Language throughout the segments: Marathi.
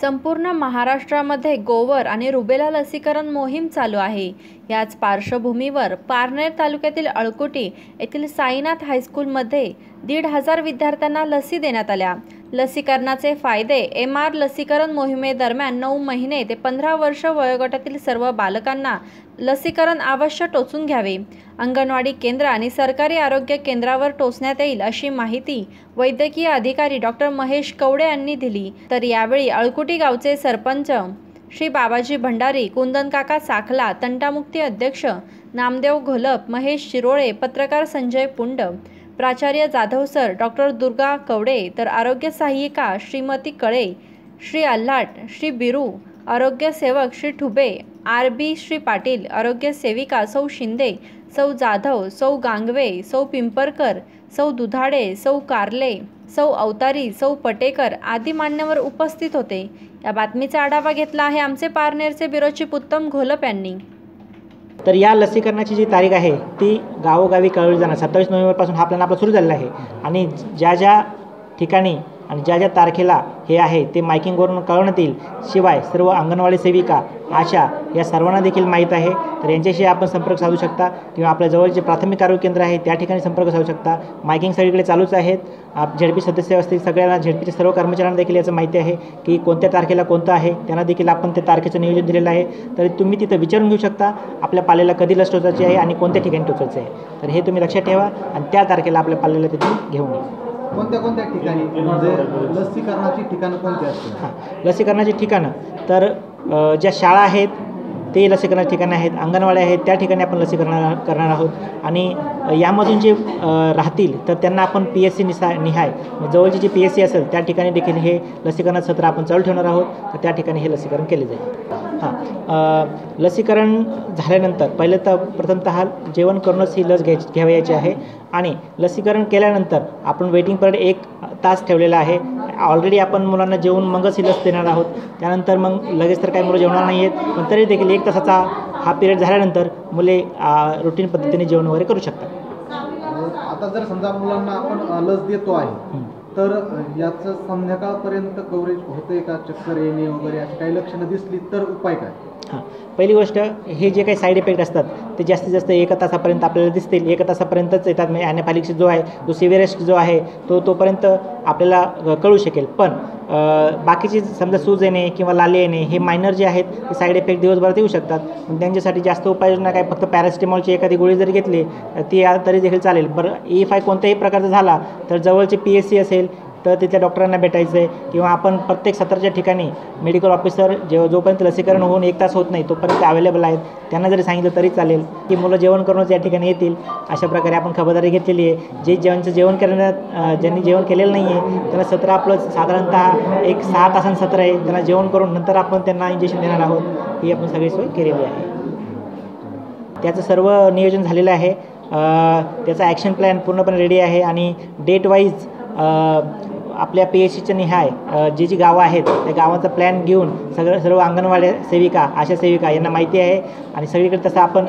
संपूर्ण महाराष्ट्रामध्ये गोवर आणि रुबेला लसीकरण मोहीम चालू आहे. याच पार्श्वभूमीवर पारनेर तालुक्यातील अळकुटी येथील साईनाथ हायस्कूलमध्ये दीड हजार विद्यार्थ्यांना लसी देण्यात आल्या. लसीकरणाचे फायदे एम आर लसीकरण मोहिमेदरम्यान नऊ महिने ते पंधरा वर्ष वयोगटातील सर्व बालकांना लसीकरण अवश्य टोचून घ्यावे. अंगणवाडी केंद्र आणि सरकारी आरोग्य केंद्रावर टोचण्यात येईल अशी माहिती वैद्यकीय अधिकारी डॉक्टर महेश कवडे यांनी दिली. तर यावेळी अळकुटी गावचे सरपंच श्री बाबाजी भंडारी कुंदनकाका साखला तंटामुक्ती अध्यक्ष नामदेव घोलप महेश शिरोळे पत्रकार संजय पुंड प्राचार्य जाधव सर डॉक्टर दुर्गा कवडे तर आरोग्य सहाय्यिका श्रीमती कळे श्री अल्हाट श्री बिरू आरोग्य सेवक श्री ठुबे आर बी श्री पाटील आरोग्य सेविका सौ शिंदे सौ जाधव सौ गांगवे सौ पिंपरकर सौ दुधाडे सौ कारले सौ अवतारी सौ पटेकर आदी मान्यवर उपस्थित होते. या बातमीचा आढावा घेतला आहे आमचे पारनेरचे बिरोचिप उत्तम घोलप यांनी. तर या लसीकरणाची जी तारीख आहे ती गावोगावी कळवली जाणार. सत्तावीस नोव्हेंबरपासून हा प्लॅन आपला सुरू झालेला आहे. आणि ज्या ज्या ठिकाणी आणि ज्या ज्या तारखेला हे आहे ते मायकिंगवरून कळवण्यात येईल. शिवाय सर्व अंगणवाडी सेविका आशा या सर्वांना देखील माहीत आहे. तर यांच्याशी आपण संपर्क साधू शकता किंवा आपल्या जवळचे प्राथमिक आरोग्य केंद्र आहे त्या ठिकाणी संपर्क साधू शकता. मायकिंग सगळीकडे चालूच आहेत. झेडपी सदस्य असतील सगळ्यांना झेडपीच्या सर्व कर्मचाऱ्यांना देखील याचं माहिती आहे की कोणत्या तारखेला कोणतं आहे. त्यांना देखील आपण त्या तारखेचं नियोजन दिलेलं आहे. तर तुम्ही तिथं विचारून घेऊ शकता आपल्या पाल्याला कधी लस टोचायची आहे आणि कोणत्या ठिकाणी टोचायचं आहे. तर हे तुम्ही लक्षात ठेवा आणि त्या तारखेला आपल्या पाल्याला तिथून घेऊन या. कोणत्या कोणत्या ठिकाणी? म्हणजे लसीकरणाची ठिकाणं कोणती असतील? हां लसीकरणाची ठिकाणं. तर ज्या शाळा आहेत ते लसीकरणाची ठिकाणं आहेत. अंगणवाड्या आहेत त्या ठिकाणी आपण लसीकरण करणार आहोत. आणि यामधून जे राहतील तर त्यांना आपण पी एस सी निसा निहाय. म्हणजे जवळची जी पी एस सी असेल त्या ठिकाणी देखील हे लसीकरण सत्र आपण चालू ठेवणार आहोत. तर त्या ठिकाणी हे लसीकरण केले जाईल. हां लसीकरण झाल्यानंतर पहिले तर प्रथमतः जेवण करूनच ही लस घ्यायची घ्यावयाची आहे. आणि लसीकरण केल्यानंतर आपण वेटिंग पिरियड एक तास ठेवलेला आहे. ऑलरेडी आपण मुलांना जेवून मगच ही लस देणार आहोत. त्यानंतर मग लगेच तर काही मुलं जेवणार नाही आहेत. पण तरी देखील एक तासाचा हा पिरियड झाल्यानंतर मुले रुटीन पद्धतीने जेवण वगैरे करू शकतात. आता जर समजा मुलांना आपण लस देतो आहे. तर याचं संध्याकाळपर्यंत कव्हरेज होते का? चक्कर येणे वगैरे अशी काही लक्षणं दिसली तर उपाय काय? हां. पहिली गोष्ट हे जे काही साईड इफेक्ट असतात ते जास्तीत जास्त एका तासापर्यंत आपल्याला दिसतील. एका तासापर्यंतच येतात. म्हणजे ॲनेफॅलिक्स जो आहे जो सिव्हिअरेस्ट जो आहे तो तोपर्यंत आपल्याला कळू शकेल. पण बाकीचे समजा सूज येणे किंवा लाले येणे हे मायनर जे आहेत ते साईड इफेक्ट दिवसभरात येऊ शकतात. पण त्यांच्यासाठी जास्त उपाययोजना काय? फक्त पॅरासिटेमॉलची एखादी गोळी जरी घेतली ती तरी देखील चालेल. बरं e इफ आय कोणत्याही प्रकारचा झाला तर जवळचे पी एस सी असेल तर तिथल्या डॉक्टरांना भेटायचं आहे किंवा आपण प्रत्येक सत्राच्या ठिकाणी मेडिकल ऑफिसर जेव्हा जोपर्यंत लसीकरण होऊन एक तास होत नाही तोपर्यंत अवेलेबल आहेत. त्यांना जरी सांगितलं तरी चालेल. की मुलं जेवण करूनच या ठिकाणी येतील. अशा प्रकारे आपण खबरदारी घेतलेली आहे. जे ज्यांचं जेवण करण्यात ज्यांनी जेवण केलेलं नाही आहे त्यांना सत्र आपलं साधारणतः एक सहा तासांचं सत्र आहे. त्यांना जेवण करून नंतर आपण त्यांना इंजेक्शन देणार आहोत. ही आपण सगळी सोय केलेली आहे. त्याचं सर्व नियोजन झालेलं आहे. त्याचा ॲक्शन प्लॅन पूर्णपणे रेडी आहे आणि डेट वाईज आपल्या पी एच सीच्या निहाय जी जी गावं आहेत त्या गावाचा प्लॅन घेऊन सगळं सर्व अंगणवाडी सेविका आशा सेविका यांना माहिती आहे. आणि सगळीकडे तसं आपण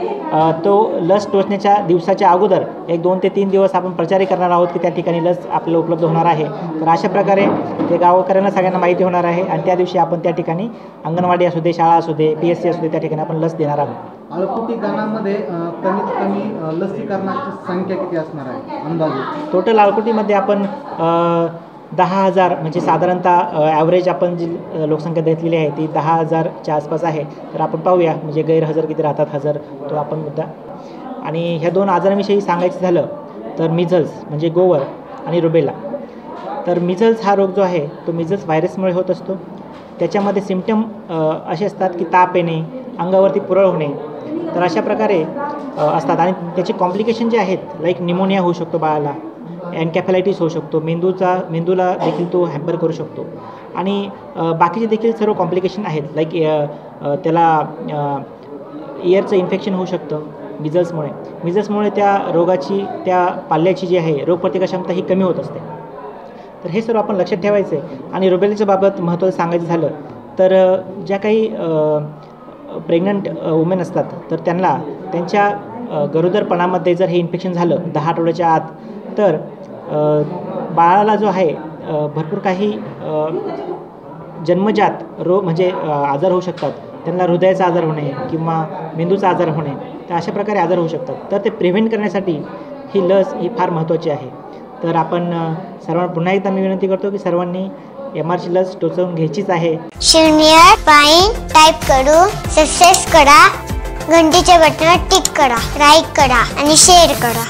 तो लस टोचण्याच्या दिवसाच्या अगोदर एक दोन ते तीन दिवस आपण प्रचारही करणार आहोत की त्या ठिकाणी लस आपल्याला उपलब्ध होणार आहे. तर अशा प्रकारे ते गावकऱ्यांना सगळ्यांना माहिती होणार आहे आणि त्या दिवशी आपण त्या ठिकाणी अंगणवाडी असू दे शाळा असू दे पी एस सी असू दे त्या ठिकाणी आपण लस देणार आहोत. अळकुटी गाणामध्ये कमीत कमी लसीकरणाची संख्या किती असणार आहे अंदाजे? टोटल आळकुटीमध्ये आपण दहा हजार म्हणजे साधारणतः ॲव्हरेज आपण जी लोकसंख्या घेतलेली आहे ती दहा हजारच्या आसपास आहे. तर आपण पाहूया म्हणजे गैरहजर किती राहतात हजर तो आपण मुद्दा. आणि ह्या दोन आजारांविषयी सांगायचं झालं तर मिझल्स म्हणजे गोवर आणि रुबेला तर मिझल्स हा रोग जो आहे तो मिझल्स व्हायरसमुळे होत असतो. त्याच्यामध्ये सिमटम असे असतात की ताप येणे अंगावरती पुरळ होणे. तर अशा प्रकारे असतात. आणि त्याचे कॉम्प्लिकेशन जे आहेत लाईक निमोनिया होऊ शकतो बाळाला. अँकॅफॅलायटीस होऊ शकतो. मेंदूचा मेंदूला देखील तो हॅम्पर करू शकतो. आणि बाकीचे देखील सर्व कॉम्प्लिकेशन आहेत. लाईक त्याला इयरचं इन्फेक्शन होऊ शकतं मिझल्समुळे मिझल्समुळे त्या रोगाची त्या पाल्याची जी आहे रोगप्रतिकारक्षमता ही कमी होत असते. तर हे सर्व आपण लक्षात ठेवायचं आहे आणि रुबेलाच्या बाबत महत्त्वाचं सांगायचं झालं तर ज्या काही प्रेग्नंट वुमेन असतात तर त्यांना त्यांच्या गरोदरपणामध्ये जर हे इन्फेक्शन झालं दहा आठवड्याच्या आत तर बाळाला जो आहे भरपूर काही जन्मजात रो म्हणजे आजार होऊ शकतात. त्यांना हृदयाचा आजार होणे किंवा मेंदूचा आजार होणे तर अशा प्रकारे आजार होऊ शकतात. तर ते प्रिव्हेंट करण्यासाठी ही लस ही फार महत्त्वाची आहे. तर आपण सर्वांना पुन्हा एकदा मी विनंती करतो की सर्वांनी एम आरची लस टोचवून घ्यायचीच आहे. शून्य पाईन टाईप करू सक्सेस करा घंटीच्या बटनावर टिक करा लाईक करा आणि शेअर करा.